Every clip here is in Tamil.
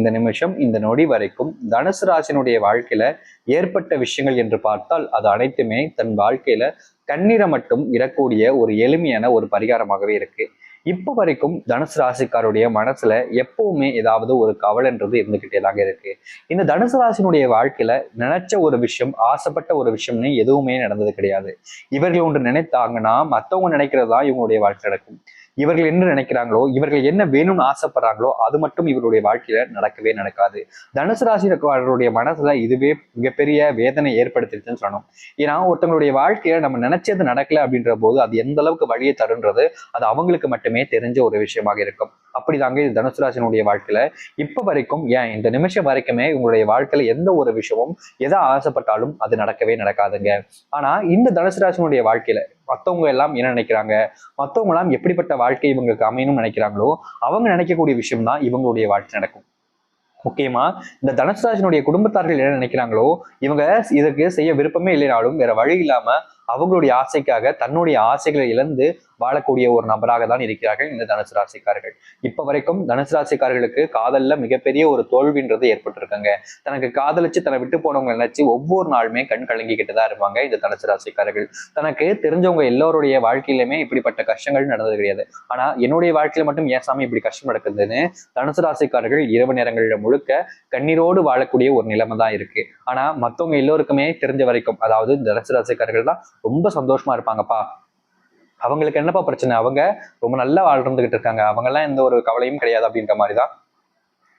இந்த நிமிஷம் இந்த நொடி வரைக்கும் தனுசு ராசினுடைய வாழ்க்கையில ஏற்பட்ட விஷயங்கள் என்று பார்த்தால் அது அனைத்துமே தன் வாழ்க்கையில கண்ணீரை மட்டும் இடக்கூடிய ஒரு எளிமையான ஒரு பரிகாரமாகவே இருக்கு. இப்போ வரைக்கும் தனுசு ராசிக்காருடைய மனசுல எப்பவுமே ஏதாவது ஒரு கவலைன்றது இருந்துகிட்டே தாங்க இருக்கு. இந்த தனுசு ராசினுடைய வாழ்க்கையில நினைச்ச ஒரு விஷயம் ஆசைப்பட்ட ஒரு விஷயம்னு எதுவுமே நடந்தது கிடையாது. இவர்கள் ஒன்று நினைத்தாங்கன்னா மத்தவங்க நினைக்கிறது தான் இவங்களுடைய வாழ்க்கை நடக்கும். இவர்கள் என்ன நினைக்கிறாங்களோ இவர்கள் என்ன வேணும்னு ஆசைப்படுறாங்களோ அது மட்டும் இவருடைய வாழ்க்கையில நடக்கவே நடக்காது. தனுசு ராசிக்காரருடைய மனசுல இதுவே மிகப்பெரிய வேதனை ஏற்படுத்திடுச்சுன்னு சொல்லணும். ஏன்னா ஒருத்தவங்களுடைய வாழ்க்கையில நம்ம நினைச்சது நடக்கல அப்படின்ற போது அது எந்த அளவுக்கு வழியை தருன்றது அது அவங்களுக்கு மட்டுமே தெரிஞ்ச ஒரு விஷயமாக இருக்கும். அப்படிதாங்க இது தனுசு ராசினுடைய வாழ்க்கையில. இப்ப வரைக்கும் ஏன் இந்த நிமிஷம் வரைக்குமே உங்களுடைய வாழ்க்கையில எந்த ஒரு விஷயமும் எதை ஆசைப்பட்டாலும் அது நடக்கவே நடக்காதுங்க. ஆனா இந்த தனுசு ராசினுடைய வாழ்க்கையில மற்றவங்க எல்லாம் என்ன நினைக்கிறாங்க? மற்றவங்க எல்லாம் எப்படிப்பட்ட வாழ்க்கை இவங்களுக்கு அமையணும்னு நினைக்கிறாங்களோ அவங்க நினைக்கக்கூடிய விஷயம் தான் இவங்களுடைய வாழ்க்கை நடக்கும். முக்கியமா இந்த தனுஷ்ராஜனுடைய குடும்பத்தார்கள் என்ன நினைக்கிறாங்களோ இவங்க இதுக்கு செய்ய விருப்பமே இல்லைனாலும் வேற வழி இல்லாம அவங்களுடைய ஆசைக்காக தன்னுடைய ஆசைகளை இழந்து வாழக்கூடிய ஒரு நபராக தான் இருக்கிறார்கள் இந்த தனுசு ராசிக்காரர்கள். இப்ப வரைக்கும் தனுசு ராசிக்காரர்களுக்கு காதல்ல மிகப்பெரிய ஒரு தோல்வின்றது ஏற்பட்டிருக்காங்க. தனக்கு காதலிச்சு தன்னை விட்டு போனவங்க நினைச்சு ஒவ்வொரு நாளுமே கண் கலங்கிக்கிட்டு தான் இருப்பாங்க இந்த தனுசு ராசிக்காரர்கள். தனக்கு தெரிஞ்சவங்க எல்லோருடைய வாழ்க்கையிலுமே இப்படிப்பட்ட கஷ்டங்கள் நடந்தது கிடையாது. ஆனா என்னுடைய வாழ்க்கையில மட்டும் ஏன் சாமி இப்படி கஷ்டம் நடக்குதுன்னு தனுசு ராசிக்காரர்கள் இரவு நேரங்களில் முழுக்க கண்ணீரோடு வாழக்கூடிய ஒரு நிலைமை தான் இருக்கு. ஆனா மத்தவங்க எல்லோருக்குமே தெரிஞ்ச வரைக்கும் அதாவது இந்த தனுசு ராசிக்காரர்கள் தான் ரொம்ப சந்தோஷமா இருப்பாங்கப்பா. அவங்களுக்கு என்னப்பா பிரச்சனை? அவங்க ரொம்ப நல்லா வாழ்ந்துகிட்டு இருக்காங்க. அவங்கெல்லாம் எந்த ஒரு கவலையும் கிடையாது அப்படின்ற மாதிரி தான்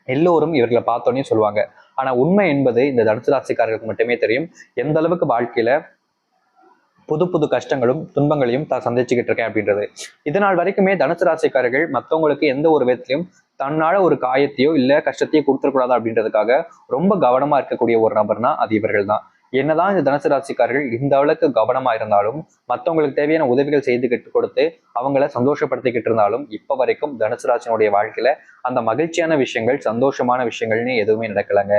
எல்லோரும் இவர்களை பார்த்தோன்னே சொல்லுவாங்க. ஆனா உண்மை என்பது இந்த தனுசு ராசிக்காரர்களுக்கு மட்டுமே தெரியும். எந்த அளவுக்கு வாழ்க்கையில புது புது கஷ்டங்களும் துன்பங்களையும் தான் சந்திச்சுக்கிட்டு இருக்கேன் அப்படின்றது. இதனால் வரைக்குமே தனுசு ராசிக்காரர்கள் மற்றவங்களுக்கு எந்த ஒரு விதத்திலையும் தன்னால ஒரு காயத்தையோ இல்ல கஷ்டத்தையோ கொடுத்துடக்கூடாது அப்படின்றதுக்காக ரொம்ப கவனமா இருக்கக்கூடிய ஒரு நபர்னா அது இவர்கள் தான் என்னதான் இந்த தனுசு ராசிக்காரர்கள் இந்த அளவுக்கு கவனமா இருந்தாலும் மற்றவங்களுக்கு தேவையான உதவிகள் செய்துக்கிட்டு கொடுத்து அவங்கள சந்தோஷப்படுத்திக்கிட்டு இருந்தாலும் இப்ப வரைக்கும் தனுசு ராசினுடைய வாழ்க்கையில அந்த மகிழ்ச்சியான விஷயங்கள் சந்தோஷமான விஷயங்கள்னு எதுவுமே நடக்கலைங்க.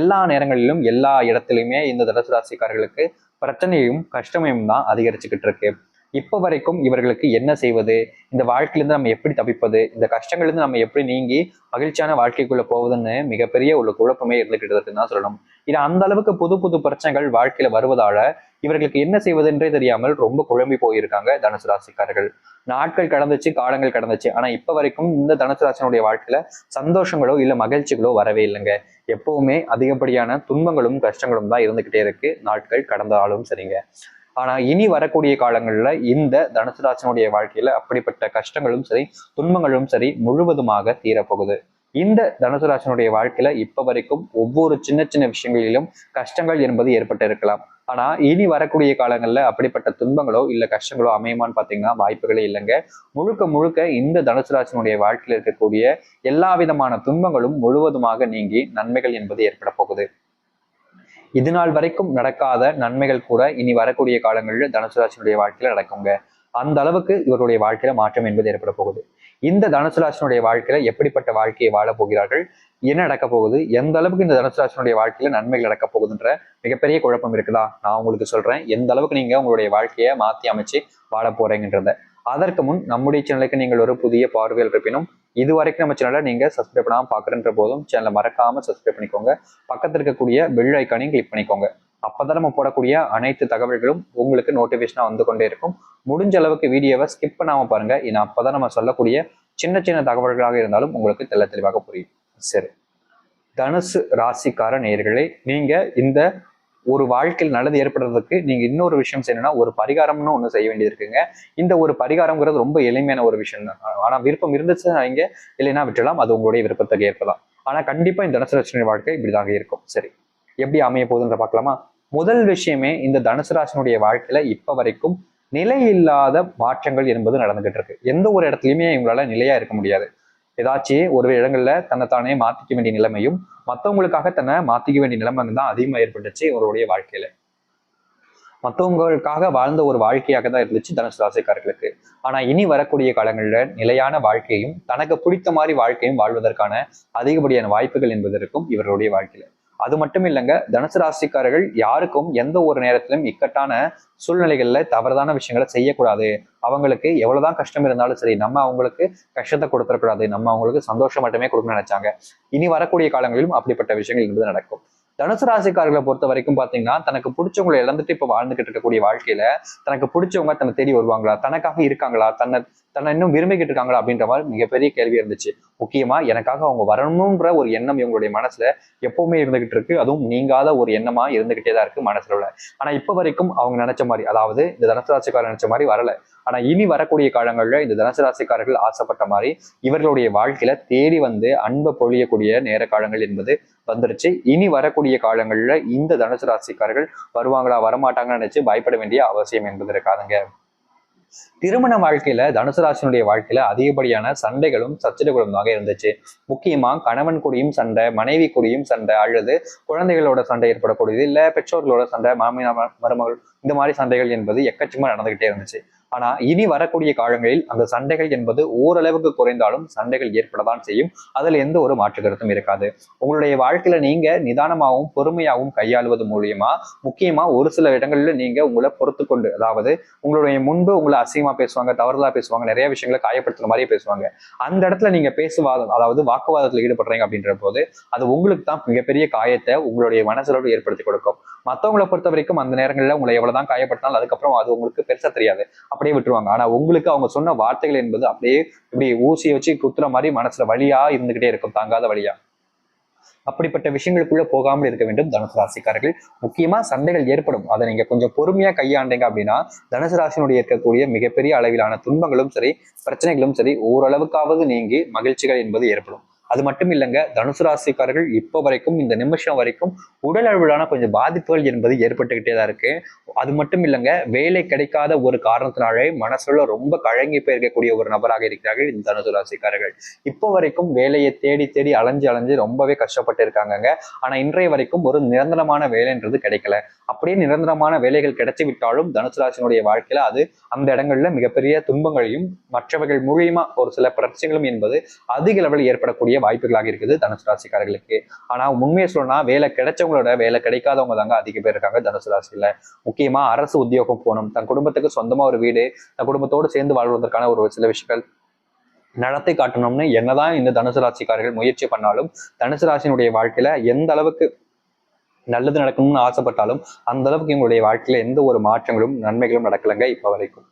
எல்லா நேரங்களிலும் எல்லா இடத்துலையுமே இந்த தனுசு ராசிக்காரர்களுக்கு பிரச்சனையும் கஷ்டமையும் தான் அதிகரிச்சுக்கிட்டு இருக்கு. இப்போ வரைக்கும் இவர்களுக்கு என்ன செய்வது? இந்த வாழ்க்கையிலேருந்து நம்ம எப்படி தப்பிப்பது இந்த கஷ்டங்கள்லேருந்து நம்ம எப்படி நீங்கி மகிழ்ச்சியான வாழ்க்கைக்குள்ளே போவதுன்னு மிகப்பெரிய ஒரு குழப்பமே இருந்துகிட்டு இருக்குன்னு தான் சொல்லணும். இது அந்த அளவுக்கு புது புது பிரச்சனைகள் வாழ்க்கையில வருவதால இவர்களுக்கு என்ன செய்வதென்றே தெரியாமல் ரொம்ப குழம்பி போயிருக்காங்க தனுசு ராசிக்காரர்கள். நாட்கள் கடந்துச்சு காலங்கள் கடந்துச்சு. ஆனா இப்ப வரைக்கும் இந்த தனுசு ராசினுடைய வாழ்க்கையில சந்தோஷங்களோ இல்ல மகிழ்ச்சிகளோ வரவே இல்லைங்க. எப்பவுமே அதிகப்படியான துன்பங்களும் கஷ்டங்களும் தான் இருந்துகிட்டே இருக்கு. நாட்கள் கடந்தாலும் சரிங்க. ஆனா இனி வரக்கூடிய காலங்கள்ல இந்த தனுசுராசனுடைய வாழ்க்கையில அப்படிப்பட்ட கஷ்டங்களும் சரி துன்பங்களும் சரி முழுவதுமாக தீரப்போகுது. இந்த தனுசுராசனுடைய வாழ்க்கையில இப்ப வரைக்கும் ஒவ்வொரு சின்ன சின்ன விஷயங்களிலும் கஷ்டங்கள் என்பது ஏற்பட்டு இருக்கலாம். ஆனா இனி வரக்கூடிய காலங்கள்ல அப்படிப்பட்ட துன்பங்களோ இல்ல கஷ்டங்களோ அமையுமான்னு பாத்தீங்கன்னா வாய்ப்புகளே இல்லைங்க. முழுக்க முழுக்க இந்த தனுசுராசனுடைய வாழ்க்கையில் வாழ்க்கையில இருக்கக்கூடிய எல்லா விதமான துன்பங்களும் முழுவதுமாக நீங்கி நன்மைகள் என்பது ஏற்பட போகுது. இது நாள் வரைக்கும் நடக்காத நன்மைகள் கூட இனி வரக்கூடிய காலங்களில் தனுசு ராசினுடைய வாழ்க்கையில நடக்குங்க. அந்த அளவுக்கு இவருடைய வாழ்க்கையில மாற்றம் என்பது ஏற்பட போகுது. இந்த தனுசு ராசினுடைய வாழ்க்கையில எப்படிப்பட்ட வாழ்க்கையை வாழ போகிறார்கள்? என்ன நடக்க போகுது? எந்த அளவுக்கு இந்த தனுசு ராசினுடைய வாழ்க்கையில நன்மைகள் நடக்க போகுதுன்ற மிகப்பெரிய குழப்பம் இருக்குதா? நான் உங்களுக்கு சொல்றேன். எந்த அளவுக்கு நீங்க உங்களுடைய வாழ்க்கையை மாத்தி அமைச்சு வாழ போறீங்கன்றத. அதற்கு முன் நம்முடைய சேனலுக்கு நீங்கள் ஒரு புதிய பார்வையில் இருப்பினும் இது வரைக்கும் நம்ம சேனலை நீங்கள் சப்ஸ்கிரைப் பண்ணாம பார்க்குறன்ற போதும் சேனலை மறக்காமல் சப்ஸ்கிரைப் பண்ணிக்கோங்க. பக்கத்தில் இருக்கக்கூடிய பெல் ஐக்கானையும் கிளிக் பண்ணிக்கோங்க. அப்போ தான் நம்ம போடக்கூடிய அனைத்து தகவல்களும் உங்களுக்கு நோட்டிஃபிகேஷனாக வந்து கொண்டே இருக்கும். முடிஞ்ச அளவுக்கு வீடியோவை ஸ்கிப் பண்ணாமல் பாருங்கள் ஏன்னா அப்போ தான் நம்ம சொல்லக்கூடிய சின்ன சின்ன தகவல்களாக இருந்தாலும் உங்களுக்கு தெள்ள தெளிவாக புரியும். சரி. தனுசு ராசிக்கார நேயர்களே நீங்கள் இந்த ஒரு வாழ்க்கையில் நல்லது ஏற்படுறதுக்கு நீங்க இன்னொரு விஷயம் செய்யணும்னா ஒரு பரிகாரம்னு ஒண்ணு செய்ய வேண்டியது இருக்குங்க. இந்த ஒரு பரிகாரம்ங்கிறது ரொம்ப எளிமையான ஒரு விஷயம் தான். ஆனா விருப்பம் இருந்துச்சுன்னா இங்கே இல்லைன்னா விட்டுலாம் அது உங்களுடைய விருப்பத்துக்கு ஏற்பதான் ஆனா கண்டிப்பா இந்த தனுசு ராசினுடைய வாழ்க்கை இப்படிதாங்க இருக்கும். சரி எப்படி அமைய போகுதுன்ற பார்க்கலாமா? முதல் விஷயமே இந்த தனுசு ராசினுடைய வாழ்க்கையில இப்ப வரைக்கும் நிலை இல்லாத மாற்றங்கள் என்பது நடந்துகிட்டு இருக்கு. எந்த ஒரு இடத்துலயுமே இவங்களால நிலையா இருக்க முடியாது. ஏதாச்சும் ஒரு இடங்கள்ல தன்னைத்தானே மாத்திக்க வேண்டிய நிலைமையும் மற்றவங்களுக்காக தன்னை மாத்திக்க வேண்டிய நிலைமை தான் அதிகமாக ஏற்பட்டுச்சு இவருடைய வாழ்க்கையில. மற்றவங்களுக்காக வாழ்ந்த ஒரு வாழ்க்கையாக தான் இருந்துச்சு தனுசு ராசிக்காரர்களுக்கு. ஆனா இனி வரக்கூடிய காலங்களில் நிலையான வாழ்க்கையும் தனக்கு பிடித்த மாதிரி வாழ்க்கையும் வாழ்வதற்கான அதிகப்படியான வாய்ப்புகள் என்பதற்கும் இவருடைய வாழ்க்கையில. அது மட்டும் இல்லைங்க தனுசு ராசிக்காரர்கள் யாருக்கும் எந்த ஒரு நேரத்திலும் இக்கட்டான சூழ்நிலைகள்ல தவறுதான விஷயங்களை செய்யக்கூடாது. அவங்களுக்கு எவ்வளவுதான் கஷ்டம் இருந்தாலும் சரி நம்ம அவங்களுக்கு கஷ்டத்தை கொடுத்துடக்கூடாது. நம்ம அவங்களுக்கு சந்தோஷம் மட்டுமே கொடுக்கணும்னு நினைச்சாங்க. இனி வரக்கூடிய காலங்களிலும் அப்படிப்பட்ட விஷயங்கள் இருந்து நடக்கும். தனுசு ராசிக்காரர்களை பொறுத்த வரைக்கும் பாத்தீங்கன்னா தனக்கு பிடிச்சவங்களை இழந்துட்டு இப்ப வாழ்ந்துகிட்டு இருக்கக்கூடிய வாழ்க்கையில தனக்கு பிடிச்சவங்க தன்னை தேடி வருவாங்களா? தனக்காக இருக்காங்களா? தன்னை தன்னை இன்னும் விரும்பிக்கிட்டு இருக்காங்களா அப்படின்ற மாதிரி மிகப்பெரிய கேள்வி இருந்துச்சு. முக்கியமா எனக்காக அவங்க வரணுன்ற ஒரு எண்ணம் இவங்களுடைய மனசுல எப்பவுமே இருந்துகிட்டு இருக்கு. அதுவும் நீங்காத ஒரு எண்ணமா இருந்துகிட்டே தான் இருக்கு மனசுல உள்ள. ஆனா இப்ப வரைக்கும் அவங்க நினைச்ச மாதிரி அதாவது இந்த தனுசு ராசிக்காரர் நினைச்ச மாதிரி வரல. ஆனா இனி வரக்கூடிய காலங்கள்ல இந்த தனுசு ராசிக்காரர்கள் ஆசைப்பட்ட மாதிரி இவர்களுடைய வாழ்க்கையில தேடி வந்து அன்பை பொழியக்கூடிய நேர காலங்கள் என்பது வந்துருச்சு. இனி வரக்கூடிய காலங்கள்ல இந்த தனுசு ராசிக்காரர்கள் வருவாங்களா வரமாட்டாங்கன்னு நினைச்சு பயப்பட வேண்டிய அவசியம் என்பது இருக்காதுங்க. திருமண வாழ்க்கையில தனுசு ராசினுடைய வாழ்க்கையில அதிகப்படியான சண்டைகளும் சச்சரவுகளும் தாங்க இருந்துச்சு. முக்கியமா கணவன் கூடியும் சண்டை மனைவி கூடியும் சண்டை அல்லது குழந்தைகளோட சண்டை ஏற்படக்கூடியது இல்ல பெற்றோர்களோட சண்டை மாமியார் மருமகள் இந்த மாதிரி சண்டைகள் என்பது எக்கச்சக்கமா நடந்துகிட்டே இருந்துச்சு. ஆனா இனி வரக்கூடிய காலங்களில் அந்த சண்டைகள் என்பது ஓரளவுக்கு குறைந்தாலும் சண்டைகள் ஏற்படத்தான் செய்யும். அதுல எந்த ஒரு மாற்று கருத்தும் இருக்காது. உங்களுடைய வாழ்க்கையில நீங்க நிதானமாகவும் பொறுமையாகவும் கையாளுவது மூலியமா முக்கியமா ஒரு சில இடங்கள்ல நீங்க உங்களை பொறுத்து கொண்டு அதாவது உங்களுடைய முன்பு உங்களை அசிங்கமா பேசுவாங்க தவறுதலா பேசுவாங்க நிறைய விஷயங்களை காயப்படுத்துற மாதிரியே பேசுவாங்க. அந்த இடத்துல நீங்க பேசுவாதம் அதாவது வாக்குவாதத்துல ஈடுபடுறீங்க அப்படின்ற போது அது உங்களுக்கு தான் மிகப்பெரிய காயத்தை உங்களுடைய மனசளவு ஏற்படுத்தி கொடுக்கும். மற்றவங்களை பொறுத்த வரைக்கும் அந்த நேரங்களில் உங்களை எவ்வளவுதான் காயப்படுத்தினாலும் அதுக்கப்புறம் அது உங்களுக்கு பெருசா தெரியாது. அப்படியே விட்டுருவாங்க. ஆனா உங்களுக்கு அவங்க சொன்ன வார்த்தைகள் என்பது அப்படியே இப்படி ஊசியை வச்சு குத்துற மாதிரி மனசுல வழியா இருந்துகிட்டே இருக்கும் தாங்காத வழியா. அப்படிப்பட்ட விஷயங்களுக்குள்ள போகாமல் இருக்க வேண்டும் தனுசு ராசிக்காரர்கள். முக்கியமா சண்டைகள் ஏற்படும். அதை நீங்க கொஞ்சம் பொறுமையா கையாண்டீங்க அப்படின்னா தனுசு ராசினுடைய இருக்கக்கூடிய மிகப்பெரிய அளவிலான துன்பங்களும் சரி பிரச்சனைகளும் சரி ஓரளவுக்காவது நீங்கி மகிழ்ச்சிகள் என்பது ஏற்படும். அது மட்டும் இல்லைங்க தனுசு ராசிக்காரர்கள் இப்போ வரைக்கும் இந்த நிமிஷம் வரைக்கும் உடல் அளவிலான கொஞ்சம் பாதிப்புகள் என்பது ஏற்பட்டுக்கிட்டே தான் இருக்கு. அது மட்டும் இல்லைங்க வேலை கிடைக்காத ஒரு காரணத்தினாலே மனசுல ரொம்ப கழங்கி போயிருக்கக்கூடிய ஒரு நபராக இருக்கிறார்கள் இந்த தனுசு ராசிக்காரர்கள். இப்போ வரைக்கும் வேலையை தேடி தேடி அலைஞ்சு அலைஞ்சு ரொம்பவே கஷ்டப்பட்டு இருக்காங்கங்க. ஆனா இன்றைய வரைக்கும் ஒரு நிரந்தரமான வேலைன்றது கிடைக்கல. அப்படியே நிரந்தரமான வேலைகள் கிடைச்சி விட்டாலும் தனுசு ராசினுடைய வாழ்க்கையில அது அந்த இடங்கள்ல மிகப்பெரிய துன்பங்களையும் மற்றவர்கள் மூலியமா ஒரு சில பிரச்சனைகளும் என்பது அதிக அளவில் ஏற்படக்கூடிய வாய்ப்புகளாக இருக்குது தனுசு ராசிக்காரர்களுக்கு. ஆனா உண்மையை சொல்லணும்னா வேலை கிடைச்சவங்களோட வேலை கிடைக்காதவங்க தாங்க அதிக பேர் இருக்காங்க தனுசு ராசியில. முக்கியமா அரசு உத்தியோகம் போகணும். தன் குடும்பத்துக்கு சொந்தமா ஒரு வீடு தன் குடும்பத்தோடு சேர்ந்து வாழ்வதற்கான ஒரு சில விஷயங்கள் நடத்தை காட்டணும்னு என்னதான் இந்த தனுசு ராசிக்காரர்கள் முயற்சி பண்ணாலும் தனுசு ராசியினுடைய வாழ்க்கையில எந்த அளவுக்கு நல்லது நடக்கணும்னு ஆசைப்பட்டாலும் அந்த அளவுக்கு எங்களுடைய வாழ்க்கையில எந்த ஒரு மாற்றங்களும் நன்மைகளும் நடக்கலைங்க இப்ப வரைக்கும்.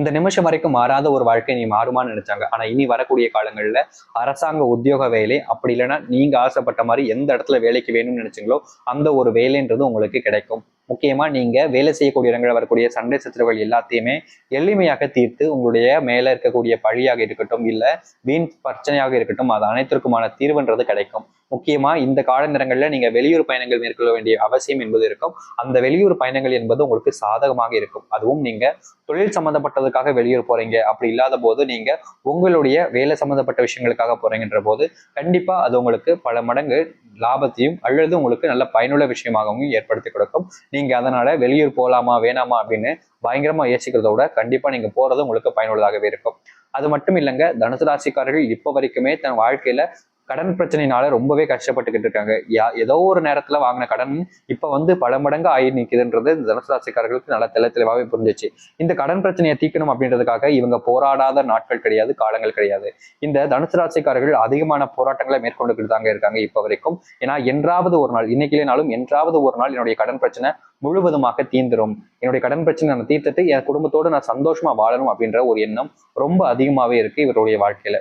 இந்த நிமிஷம் வரைக்கும் மாறாத ஒரு வாழ்க்கை நீ மாறுமான்னு நினைச்சாங்க. ஆனா இனி வரக்கூடிய காலங்கள்ல அரசாங்க உத்தியோக வேலை அப்படி இல்லைன்னா நீங்க ஆசைப்பட்ட மாதிரி எந்த இடத்துல வேலைக்கு வேணும்னு நினைச்சீங்களோ அந்த ஒரு வேலைன்றது உங்களுக்கு கிடைக்கும். முக்கியமா நீங்க வேலை செய்யக்கூடிய இடங்களில் வரக்கூடிய சண்டை சச்சரவுகள் எல்லாத்தையுமே எளிமையாக தீர்த்து உங்களுடைய மேல இருக்கக்கூடிய பழியாக இருக்கட்டும் இல்ல வீண் பிரச்சனையாக இருக்கட்டும் அது அனைத்திற்குமான தீர்வுன்றது கிடைக்கும். முக்கியமா இந்த கால நேரங்களில் நீங்க வெளியூர் பயணங்கள் மேற்கொள்ள வேண்டிய அவசியம் என்பது இருக்கும். அந்த வெளியூர் பயணங்கள் என்பது உங்களுக்கு சாதகமாக இருக்கும். அதுவும் நீங்க தொழில் சம்பந்தப்பட்டதுக்காக வெளியூர் போறீங்க. அப்படி இல்லாத போது நீங்க உங்களுடைய வேலை சம்பந்தப்பட்ட விஷயங்களுக்காக போறீங்கன்ற போது கண்டிப்பா அது உங்களுக்கு பல மடங்கு லாபத்தையும் அல்லது உங்களுக்கு நல்ல பயனுள்ள விஷயமாகவும் ஏற்படுத்தி கொடுக்கும். நீங்க அதனால வெளியூர் போகலாமா வேணாமா அப்படின்னு பயங்கரமா யோசிக்கிறத விட கண்டிப்பா நீங்க போறது உங்களுக்கு பயனுள்ளதாகவே இருக்கும். அது மட்டும் இல்லைங்க தனுசு ராசிக்காரர்கள் இப்போ வரைக்குமே தன் வாழ்க்கையில கடன் பிரச்சனைனால ரொம்பவே கஷ்டப்பட்டுக்கிட்டு இருக்காங்க. யா ஏதோ ஒரு நேரத்துல வாங்கின கடன் இப்ப வந்து பல மடங்கு ஆகி நிற்குதுன்றது இந்த தனுசு ராசிக்காரர்களுக்கு நல்லா தெல தெளிவாகவே புரிஞ்சிச்சு. இந்த கடன் பிரச்சனையை தீர்க்கணும் அப்படின்றதுக்காக இவங்க போராடாத நாட்கள் கிடையாது காலங்கள் கிடையாது. இந்த தனுசு ராசிக்காரர்கள் அதிகமான போராட்டங்களை மேற்கொண்டுக்கிட்டு தாங்க இருக்காங்க இப்ப வரைக்கும். ஏன்னா என்றாவது ஒரு நாள் இன்னைக்கு என்றாவது ஒரு நாள் என்னுடைய கடன் பிரச்சனை முழுவதுமாக தீந்துரும் என்னுடைய கடன் பிரச்சனை நான் தீர்த்துட்டு என் குடும்பத்தோடு நான் சந்தோஷமா வாழணும் அப்படின்ற ஒரு எண்ணம் ரொம்ப அதிகமாவே இருக்கு இவருடைய வாழ்க்கையில.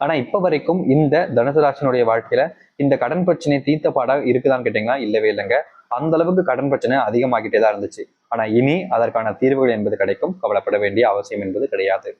ஆனா இப்ப வரைக்கும் இந்த தனுசு ராசினுடைய வாழ்க்கையில இந்த கடன் பிரச்சனை தீர்த்த பாடா இருக்குதான்னு கேட்டீங்கன்னா இல்லவே இல்லைங்க. அந்த அளவுக்கு கடன் பிரச்சனை அதிகமாகிட்டே தான் இருந்துச்சு. ஆனா இனி அதற்கான தீர்வுகள் என்பது கிடைக்கும். கவலைப்பட வேண்டிய அவசியம் என்பது கிடையாது.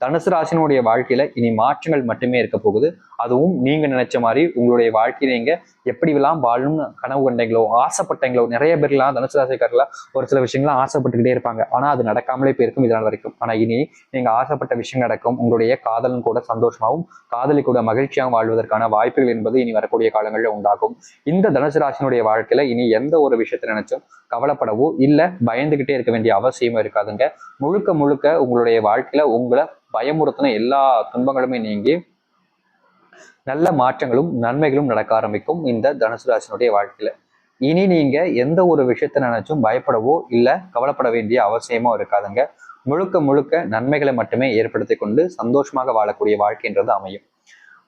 தனுசு ராசினுடைய வாழ்க்கையில இனி மாற்றங்கள் மட்டுமே இருக்க போகுது. அதுவும் நீங்க நினைச்ச மாதிரி உங்களுடைய வாழ்க்கையில நீங்க எப்படிலாம் வாழணும்னு கனவு கண்டீங்களோ ஆசைப்பட்டீங்களோ நிறைய பேர்லாம் தனுசுராசிக்காரர்கள் ஒரு சில விஷயங்கள்லாம் ஆசைப்பட்டுக்கிட்டே இருப்பாங்க. ஆனால் அது நடக்காமலே போயிருக்கும் இதனால் வரைக்கும். ஆனால் இனி நீங்கள் ஆசைப்பட்ட விஷயம் நடக்கும். உங்களுடைய காதலன் கூட சந்தோஷமாகவும் காதலி கூட மகிழ்ச்சியாகவும் வாழ்வதற்கான வாய்ப்புகள் என்பது இனி வரக்கூடிய காலங்களில் உண்டாகும். இந்த தனுசு ராசினுடைய வாழ்க்கையில இனி எந்த ஒரு விஷயத்தை நினைச்சும் கவலைப்படவோ இல்லை பயந்துகிட்டே இருக்க வேண்டிய அவசியமும் இருக்காதுங்க. முழுக்க முழுக்க உங்களுடைய வாழ்க்கையில உங்களை பயமுறுத்தின எல்லா துன்பங்களுமே நீங்கி நல்ல மாற்றங்களும் நன்மைகளும் நடக்க ஆரம்பிக்கும் இந்த தனுசு ராசினுடைய வாழ்க்கையில. இனி நீங்க எந்த ஒரு விஷயத்தை நினைச்சும் பயப்படவோ இல்ல கவலைப்பட வேண்டிய அவசியமோ இருக்காதுங்க. முழுக்க முழுக்க நன்மைகளை மட்டுமே ஏற்படுத்தி கொண்டு சந்தோஷமாக வாழக்கூடிய வாழ்க்கைன்றது அமையும்.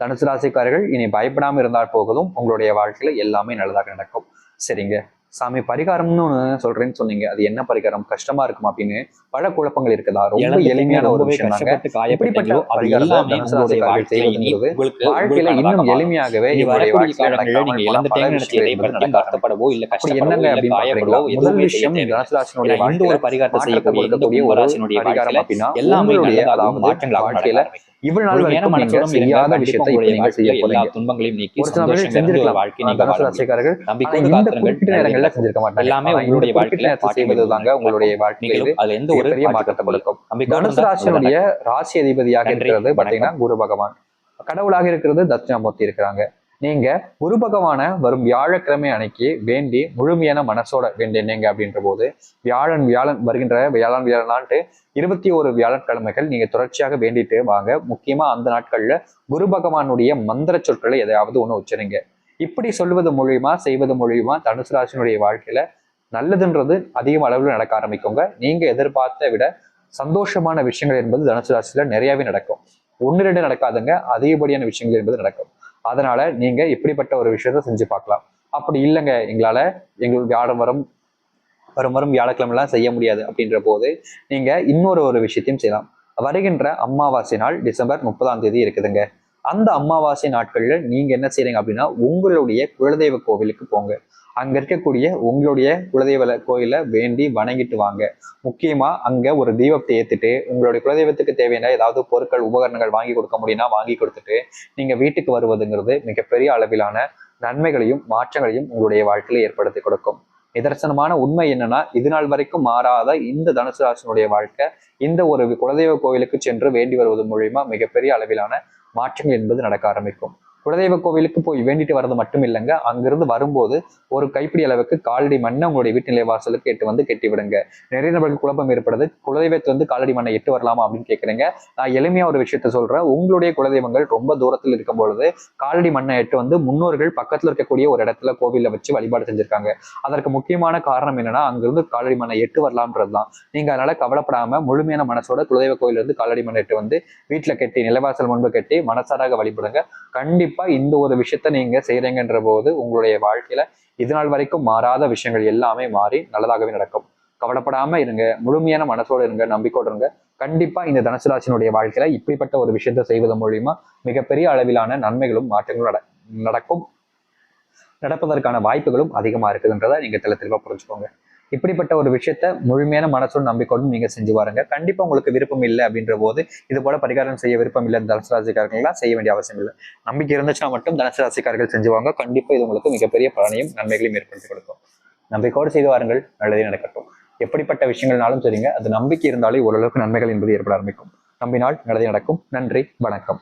தனுசு ராசிக்காரர்கள் இனி பயப்படாம இருந்தால் போகுதும் உங்களுடைய வாழ்க்கையில எல்லாமே நல்லதாக நடக்கும். சரிங்க. சாமி பரிகாரம்னு ஒண்ணு சொல்றேன்னு சொன்னீங்க. அது என்ன பரிகாரம்? கஷ்டமா இருக்கும் அப்படின்னு பல குழப்பங்கள் இருக்குதா? ரொம்ப எளிமையான ஒரு விஷயம் ராசிக்காரர்கள் வாழ்க்கையில இன்னும் எளிமையாகவே. வருத்தப்படவோ இல்ல என்னங்க அப்படின்னு முதல் விஷயம் தேவையில்லை தனுசு ராசினுடைய ஏன்னா இந்த வாழ்க்கையில ஒரு பரிகாரத்தை செய்யக்கூடிய ஒரு ராசினுடைய பரிகாரம் அப்படின்னா எல்லாமே வாழ்க்கையில இவ்வளவு நாள் வரைக்கும் நீங்க செய்யாத விஷயத்தை இப்ப செய்ய போறீங்க. துன்பங்களையும் நீக்கி செஞ்சிருக்கலாம். வாழ்க்கை ராசிக்காரர்கள் இந்த குறிப்பிட்ட நேரங்கள்ல செஞ்சிருக்க மாட்டாங்க. எல்லாமே உங்களுடைய வாழ்க்கையில நேரத்தை செய்வது தாங்க உங்களுடைய வாழ்க்கையில அதுல எந்த ஒரு மிகப்பெரிய மாற்றத்தை கொடுக்கும். தனுசு ராசியினுடைய ராசி அதிபதியாக இருக்கிறது. பாத்தீங்கன்னா குரு பகவான். கடவுளாக இருக்கிறது தட்சிணாமூர்த்தி இருக்கிறாங்க. நீங்க குரு பகவான வரும் வியாழக்கிழமை அன்னைக்கு வேண்டி முழுமையான மனசோட வேண்டினீங்க அப்படின்ற போது வியாழன் வியாழன் வருகின்ற வியாழன் வியாழனான்ட்டு இருபத்தி ஒரு வியாழக்கிழமைகள் நீங்க தொடர்ச்சியாக வேண்டிட்டு வாங்க. முக்கியமா அந்த நாட்கள்ல குரு பகவானுடைய மந்திர சொற்களை எதையாவது ஒண்ணு உச்சரிங்க. இப்படி சொல்வது மூலியமா செய்வது மூலியமா தனுசு ராசினுடைய வாழ்க்கையில நல்லதுன்றது அதிக அளவில் நடக்க ஆரம்பிக்குங்க. நீங்க எதிர்பார்த்த விட சந்தோஷமான விஷயங்கள் என்பது தனுசு ராசியில நிறையவே நடக்கும். ஒன்று ரெண்டு நடக்காதுங்க. அதிகப்படியான விஷயங்கள் என்பது நடக்கும். அதனால நீங்க இப்படிப்பட்ட ஒரு விஷயத்த செஞ்சு பார்க்கலாம். அப்படி இல்லைங்க எங்களால எங்களுக்கு வியாழம் வரும் வரும் வரும் வியாழக்கிழமெல்லாம் செய்ய முடியாது அப்படின்ற போது நீங்க இன்னொரு ஒரு விஷயத்தையும் செய்யலாம். வருகின்ற அமாவாசை நாள் டிசம்பர் முப்பதாம் தேதி இருக்குதுங்க. அந்த அமாவாசை நாட்கள்ல நீங்க என்ன செய்றீங்க அப்படின்னா உங்களுடைய குலதெய்வ கோவிலுக்கு போங்க. அங்க இருக்கக்கூடிய உங்களுடைய குலதெய்வ கோயில வேண்டி வணங்கிட்டு வாங்க முக்கியமா அங்க ஒரு தீபத்தை ஏத்துட்டு உங்களுடைய குலதெய்வத்துக்கு தேவையான ஏதாவது பொருட்கள் உபகரணங்கள் வாங்கி கொடுக்க முடியும்னா வாங்கி கொடுத்துட்டு நீங்க வீட்டுக்கு வருவதுங்கிறது மிகப்பெரிய அளவிலான நன்மைகளையும் மாற்றங்களையும் உங்களுடைய வாழ்க்கையில ஏற்படுத்தி கொடுக்கும். நிதர்சனமான உண்மை என்னன்னா இது நாள் வரைக்கும் மாறாத இந்த தனுசு ராசினுடைய வாழ்க்கை இந்த ஒரு குலதெய்வ கோயிலுக்கு சென்று வேண்டி வருவது மூலியமா மிகப்பெரிய அளவிலான மாற்றங்கள் என்பது நடக்க ஆரம்பிக்கும். குலதெய்வ கோவிலுக்கு போய் வேண்டிட்டு வர்றது மட்டும் இல்லைங்க. அங்கிருந்து வரும்போது ஒரு கைப்பிடி அளவுக்கு காலடி மண்ணை உங்களுடைய வீட்டு நிலைவாசலுக்கு எட்டு வந்து கெட்டி விடுங்க நிறைய நபர்கள் குழப்பம் ஏற்படுது. குலதெய்வத்தை வந்து காலடி மண்ணை எட்டு வரலாமா அப்படின்னு கேட்குறீங்க நான் எளிமையா ஒரு விஷயத்த சொல்றேன். உங்களுடைய குலதெய்வங்கள் ரொம்ப தூரத்தில் இருக்கும் பொழுது காலடி மண்ணை எட்டு வந்து முன்னோர்கள் பக்கத்தில் இருக்கக்கூடிய ஒரு இடத்துல கோவில்ல வச்சு வழிபாடு செஞ்சிருக்காங்க. அதற்கு முக்கியமான காரணம் என்னன்னா அங்கிருந்து காலடி மண்ணை எட்டு வரலாம்ன்றது தான் நீங்க அதனால கவலைப்படாம முழுமையான மனசோட குலதெய்வ கோயிலிருந்து காலடி மண்ணை எட்டு வந்து வீட்டில் கட்டி நிலவாசல் முன்பு கட்டி மனசாராக வழிபடுங்க. கண்டிப்பா இந்த ஒரு விஷயத்த நீங்க செய்யறீங்கன்ற போது உங்களுடைய வாழ்க்கையில இது நாள் வரைக்கும் மாறாத விஷயங்கள் எல்லாமே மாறி நல்லதாகவே நடக்கும். கவலைப்படாம இருங்க முழுமையான மனசோட இருங்க நம்பிக்கோடு இருங்க. கண்டிப்பா இந்த தனுசுராசினுடைய வாழ்க்கையில இப்படிப்பட்ட ஒரு விஷயத்த செய்வதன் மூலியமா மிகப்பெரிய அளவிலான நன்மைகளும் மாற்றங்களும் நடக்கும். நடப்பதற்கான வாய்ப்புகளும் அதிகமா இருக்குதுன்றதை நீங்க தெல தெளிவா புரிஞ்சுக்கோங்க. இப்படிப்பட்ட ஒரு விஷயத்த முழுமையான மனசோட நம்பிக்கையோடும் நீங்க செஞ்சு பாருங்க. கண்டிப்பா உங்களுக்கு விருப்பம் இல்லை அப்படின்ற போது இது போல பரிகாரம் செய்ய விருப்பம் இல்லை தனுசு ராசிக்காரர்கள்லாம் செய்ய வேண்டிய அவசியம் இல்லை. நம்பிக்கை இருந்துச்சுன்னா மட்டும் தனுசு ராசிக்காரர்கள் செஞ்சுவாங்க கண்டிப்பா இது உங்களுக்கு மிகப்பெரிய பலனையும் நன்மைகளையும் ஏற்படுத்தி கொடுக்கும். நம்பிக்கையோடு செய்து வாருங்கள். நல்லதே நடக்கட்டும். எப்படிப்பட்ட விஷயங்கள்னாலும் சரிங்க. அது நம்பிக்கை இருந்தாலே ஓரளவுக்கு நன்மைகள் என்பது ஏற்பட ஆரம்பிக்கும். நம்பினால் நல்லதே நடக்கும். நன்றி. வணக்கம்.